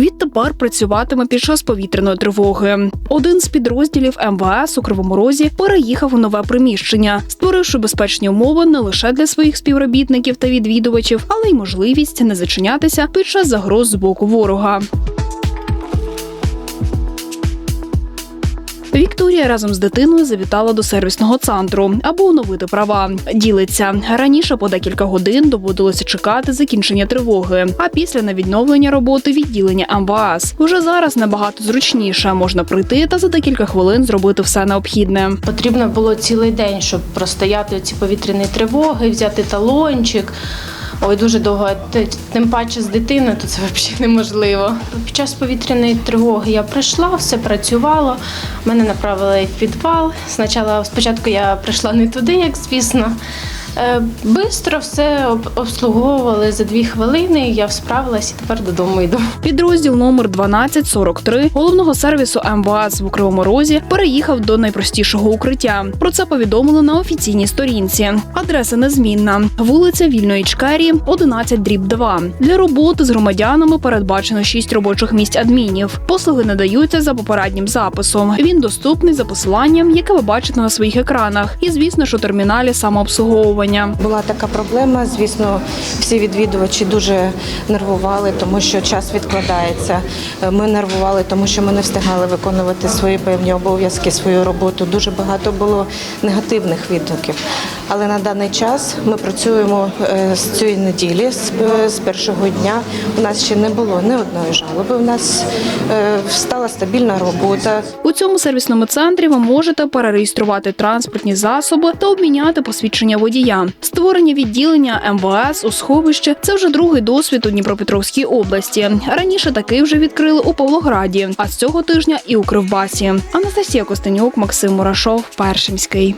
відтепер працюватиме під час повітряної тривоги. Один з підрозділів МВС у Кривому Розі переїхав у нове приміщення, створивши безпечні умови не лише для своїх співробітників та відвідувачів, але й можливість не зачинятися під час загроз з боку ворога. Вікторія разом з дитиною завітала до сервісного центру, аби оновити права. Ділиться раніше по декілька годин доводилося чекати закінчення тривоги. А після на відновлення роботи відділення МВАС. Уже зараз набагато зручніше можна прийти та за декілька хвилин зробити все необхідне. Потрібно було цілий день, щоб простояти ці повітряні тривоги, взяти талончик. Ой, дуже довго. Тим паче з дитиною, то це взагалі неможливо. Під час повітряної тривоги я прийшла, все працювало. Мене направили в підвал. Спочатку я прийшла не туди, як звісно. Е, Бистро все обслуговували за дві хвилини. Я справилась і тепер додому йду. Підрозділ номер 1243 головного сервісу МВАС в Кривому Розі переїхав до найпростішого укриття. Про це повідомили на офіційній сторінці. Адреса незмінна: вулиця Вільної Чкері, 11 дріб 2. Для роботи з громадянами передбачено 6 робочих місць адмінів. Послуги надаються за попереднім записом. Він доступний за посиланням, яке ви бачите на своїх екранах, і звісно, ж у терміналі самообслуговування. Була така проблема. Звісно, всі відвідувачі дуже нервували, тому що час відкладається. Ми нервували, тому що ми не встигали виконувати свої певні обов'язки, свою роботу. Дуже багато було негативних відгуків. Але на даний час ми працюємо е, з цієї неділі, з, е, першого дня. У нас ще не було ні одної жалоби. У нас е, стала стабільна робота. У цьому сервісному центрі ви можете перереєструвати транспортні засоби та обміняти посвідчення водія. Створення відділення МВС у сховище це вже другий досвід у Дніпропетровській області. Раніше такий вже відкрили у Павлограді, а з цього тижня і у Кривбасі. Анастасія Костенюк, Максим Мурашов, Першимський.